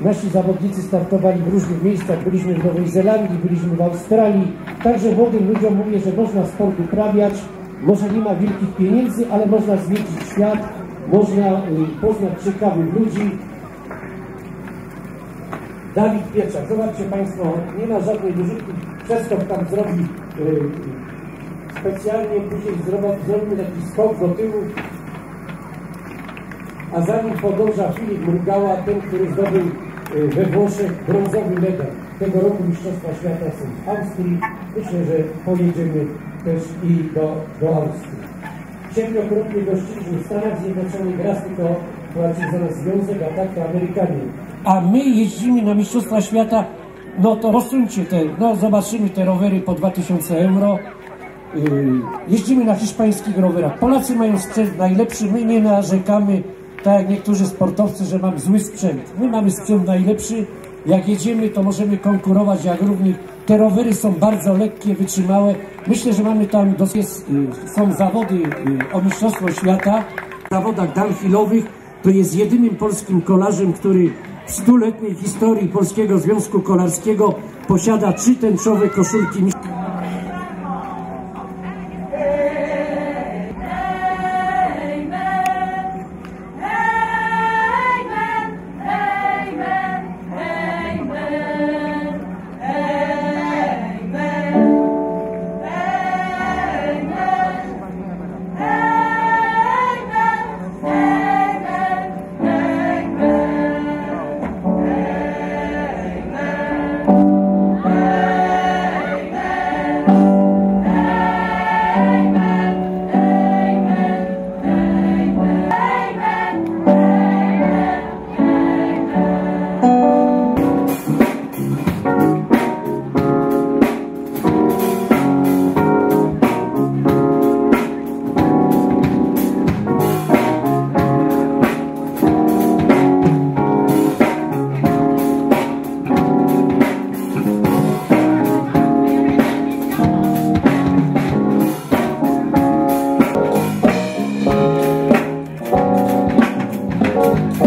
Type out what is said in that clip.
Nasi zawodnicy startowali w różnych miejscach. Byliśmy w Nowej Zelandii, byliśmy w Australii. Także młodym ludziom mówię, że można sport uprawiać. Może nie ma wielkich pieniędzy, ale można zwiedzić świat, można y, poznać ciekawych ludzi. Dawid Pieczak, zobaczcie Państwo, nie ma żadnej wyrzutki. Przeskok tam zrobi y, specjalnie, później zrobi, zrobimy taki skok do tyłu, a za nim podąża Filip Mrugała, ten, który zdobył y, we Włoszech brązowy medal. Tego roku Mistrzostwa Świata są w Austrii. Myślę, że pojedziemy też i do, do Austrii. Siedmiokrotnie gościliśmy w Stanach Zjednoczonych, raz tylko płaci za nas Związek, a tak to Amerykanie. A my jeździmy na Mistrzostwa Świata, no to posuńcie te, no zobaczymy te rowery po 2000 euro. Yy, jeździmy na hiszpańskich rowerach. Polacy mają sprzęt najlepszy, my nie narzekamy, tak jak niektórzy sportowcy, że mam zły sprzęt. My mamy sprzęt najlepszy. Jak jedziemy, to możemy konkurować jak równych. Te rowery są bardzo lekkie, wytrzymałe. Myślę, że mamy tam, dos- jest, yy, są zawody yy, o Mistrzostwo Świata. W zawodach downhillowych to jest jedynym polskim kolarzem, który w stuletniej historii Polskiego Związku Kolarskiego posiada trzy tęczowe koszulki Oh.